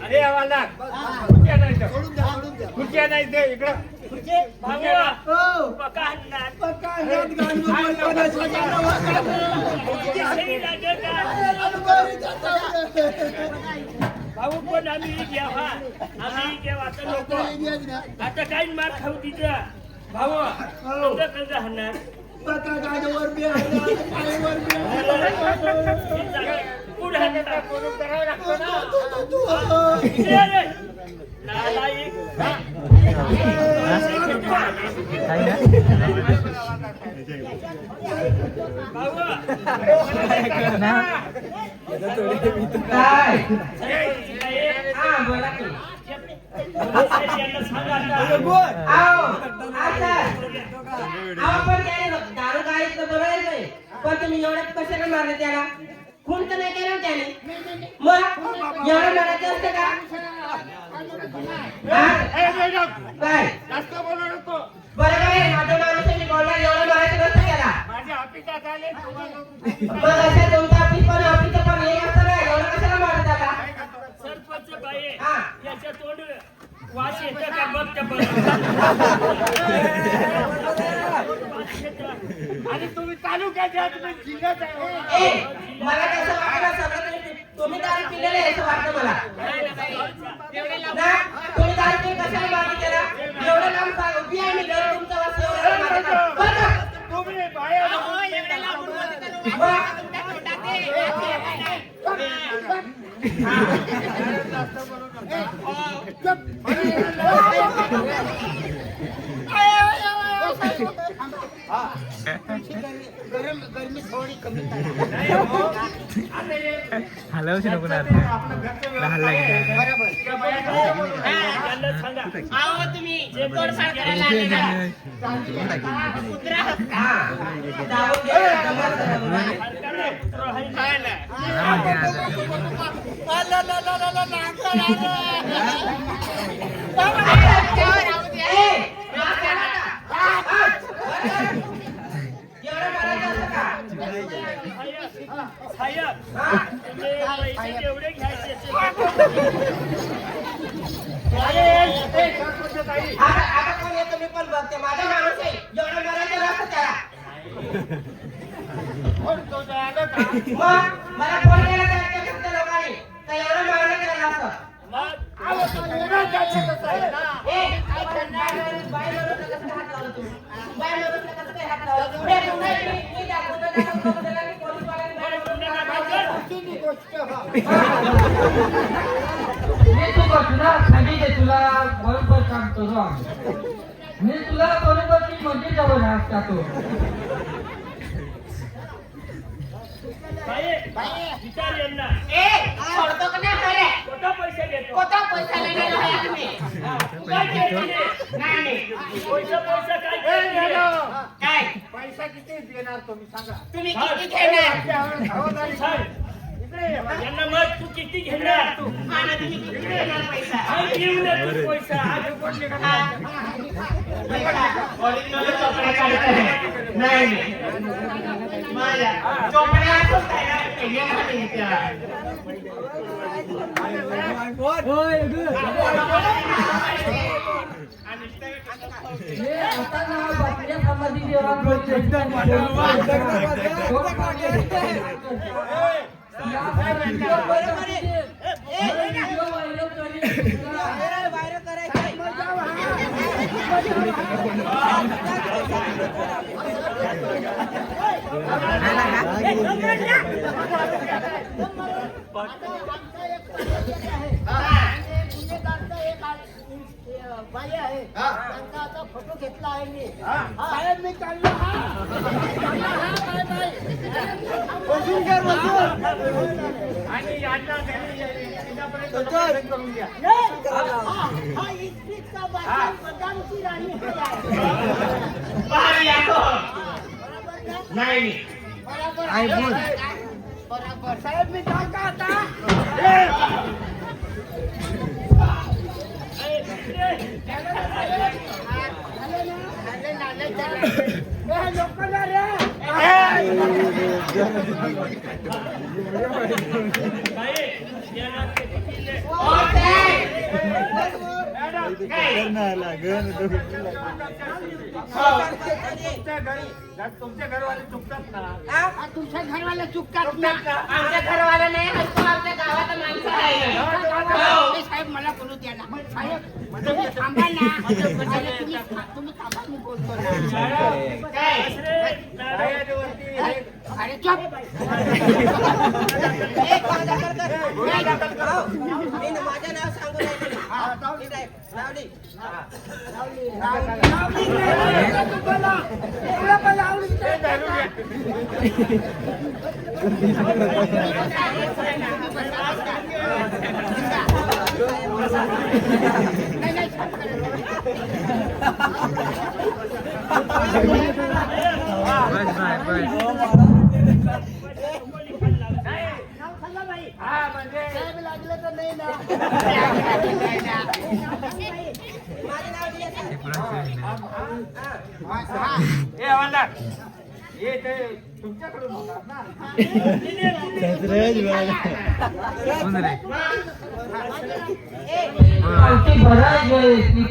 अरे आम्हाला खुर्च्या नाही खुर्च्या नाही इथे, इकडं भाऊ पण आम्ही घ्यावा आम्ही घ्यावा आता नको आता काही मार खाऊ तिथं. भाऊ कसं कसं हाणणार पुढे हाणणार. करावं लागतं ना. इकडे ये रे. नालायक. काय? दारू गाडीत बरोबर नाही पण तुम्ही एवढ्यात कशाला मारले त्याला खून तर नाही केला त्याने मग एवढं मारायचं असतं का वास येतं का? बघ त्या बघ. आणि तुम्ही तालुक्यात या, तुम्ही जिल्ह्यात आहे. ए मला कसं वाटलं सगळं तुम्ही दारू पिलेले आहे असं वाटतं मला. ना तुम्ही दारू पिऊन कशाला मारली त्याला एवढं लांब सांग उभी आहे मी घर तुमचा वास एवढं लांब मारत बरं. का? तुम्ही बाहेर मग हलवशी नको ना लहान लागेल यांना सांगा हा दारू घे, दमा करा. एवढं मारायचं असतं का? घ्यायचे पण बघते माझा माणूस आहे एवढं मारायचं मग मला फोन केला त्या फक्त लोकांनी तर एवढं असं मग ए, हात लावला हात लावला? मी- मी दाखवतो, दाखवतो, मी हात लावला. मी तू तुला खाली दे तुला बरोबर सांगतो जो मी तुला बरोबर ती म्हणजे जवळ असता तो विचार यांना. पैसे आहे? नाही, काय? काय? किती देणार तुम्ही सांगा. तुम्ही किती घेणार? यांना मग तू किती घेणार? तू मला तुम्ही किती घेणार पैसा? घेऊन ये तू पैसा. आज कोण देणार? Original चोपड्या काढताय. नाही. नाही. माझ्या बाई आहे त्यांचा आता फोटो घेतला आहे मी साहेब मी आणि यांना करून द्या हा राणी हे बाहेर या तो. बरोबर नाही साहेब मी का आता झालं ना? झालं ना? हे लोकांना रे बाई, याला किती किल्ले? ओ, साहेब. हा? हा, तुमच्या घरवाला चुकतात ना आमच्या घरवाला नाही हलको आमच्या गावात माणसं आहे हो. ए, साहेब मला बोलू द्या ना साहेब तुम्ही थांबा ना अरे, तुम्ही तुम्ही थांबा मी बोलतो ना काय अरे चुप एक माझा कर कर. नाही, ठीक आहे. लावली. बस बाय बस नाव सांगा बाई साहेब लागलं तर नाही ना माझं ते पुढं असेल ना. बरं.